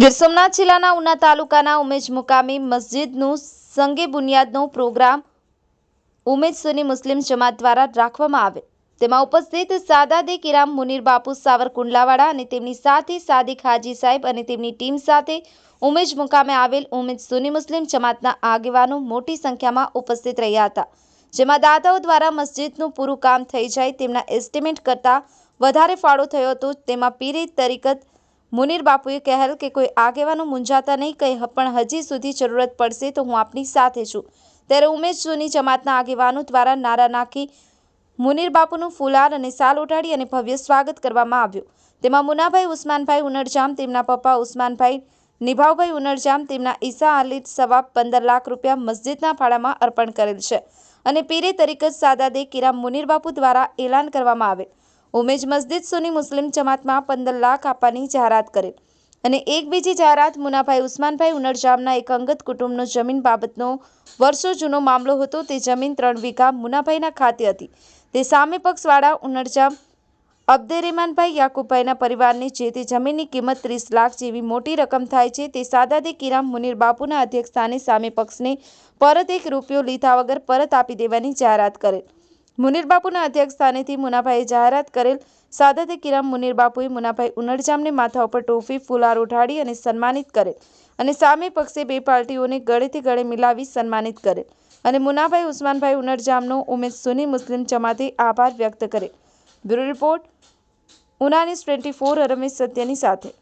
ગીર સોમનાથ જિલ્લાના ઉના તાલુકાના ઉમેજ મુકામી મસ્જિદનું સંગે બુનિયાદનો પ્રોગ્રામ ઉમેજ સુની મુસ્લિમ જમાત દ્વારા રાખવામાં આવે. તેમાં ઉપસ્થિત સાદાદે કિરામ મુનીર બાપુ સાવરકુંડલાવાળા અને તેમની સાથે સાદિક હાજી સાહેબ અને તેમની ટીમ સાથે ઉમેજ મુકામે આવેલ ઉમેજ સુની મુસ્લિમ જમાતના આગેવાનો મોટી સંખ્યામાં ઉપસ્થિત રહ્યા હતા. જેમાં દાતાઓ દ્વારા મસ્જિદનું પૂરું કામ થઈ જાય તેમના એસ્ટિમેટ કરતાં વધારે ફાળો થયો હતો. તેમાં પીરે તરીકત મુનીર બાપુએ કહેલ કે કોઈ આગેવાનો મૂંઝાતા નહીં કહે, પણ હજી સુધી જરૂરત પડશે તો હું આપની સાથે છું. ત્યારે ઉમેશ જૂની જમાતના આગેવાનો દ્વારા નારા નાખી મુનીર બાપુનું ફુલાર અને સાલ ઉઠાડી અને ભવ્ય સ્વાગત કરવામાં આવ્યું. તેમાં મુનાભાઈ ઉસ્માનભાઈ ઉનડજામ, તેમના પપ્પા ઉસ્માનભાઈ નિભાવભાઈ ઉનડજામ, તેમના ઈસા અલી સવાબ પંદર લાખ રૂપિયા મસ્જિદના ફાળામાં અર્પણ કરેલ છે. અને પીરે તરીકત સાદાદે કિરામ મુનીર બાપુ દ્વારા એલાન કરવામાં આવેલ ઉમેજ મસ્જિદ સુની મુસ્લિમ જમાતમાં પંદર લાખ આપવાની જાહેરાત કરી અને એક બીજી જાહેરાત મુનાભાઈ ઉસ્માનભાઈ ઉનડજામના એક અંગત કુટુંબનો જમીન બાબતનો વર્ષો જૂનો મામલો હતો. તે જમીન ત્રણ વીઘા મુનાભાઈના ખાતે હતી. તે સામે પક્ષવાળા ઉનડજામ અબ્દેરેમાનભાઈ યાકુબભાઈના પરિવારની જે તે જમીનની કિંમત ત્રીસ લાખ જેવી મોટી રકમ થાય છે તે સાદાદે કિરામ મુનીર બાપુના અધ્યક્ષસ્થાને સામે પક્ષને પરત એક રૂપિયો લીધા વગર પરત આપી દેવાની જાહેરાત કરેલ મુનીર બાપુના અધ્યક્ષસ્થાનેથી મુનાભાઈએ જાહેરાત કરેલ સાદતે કિરામ મુનીર બાપુએ મુનાભાઈ ઉનરજામને માથા ઉપર ટોફી, ફુલાર ઉઠાડી અને સન્માનિત કરેલ અને સામે પક્ષે બે પાર્ટીઓને ગળેથી ગળે મિલાવી સન્માનિત કરેલ અને મુનાભાઈ ઉસ્માનભાઈ ઉનરજામનો ઉમેશ સુની મુસ્લિમ જમાતે આભાર વ્યક્ત કરે. બ્યુરો રિપોર્ટ ઉનાનીસ ટ્વેન્ટી ફોર રમેશ સત્યની સાથે.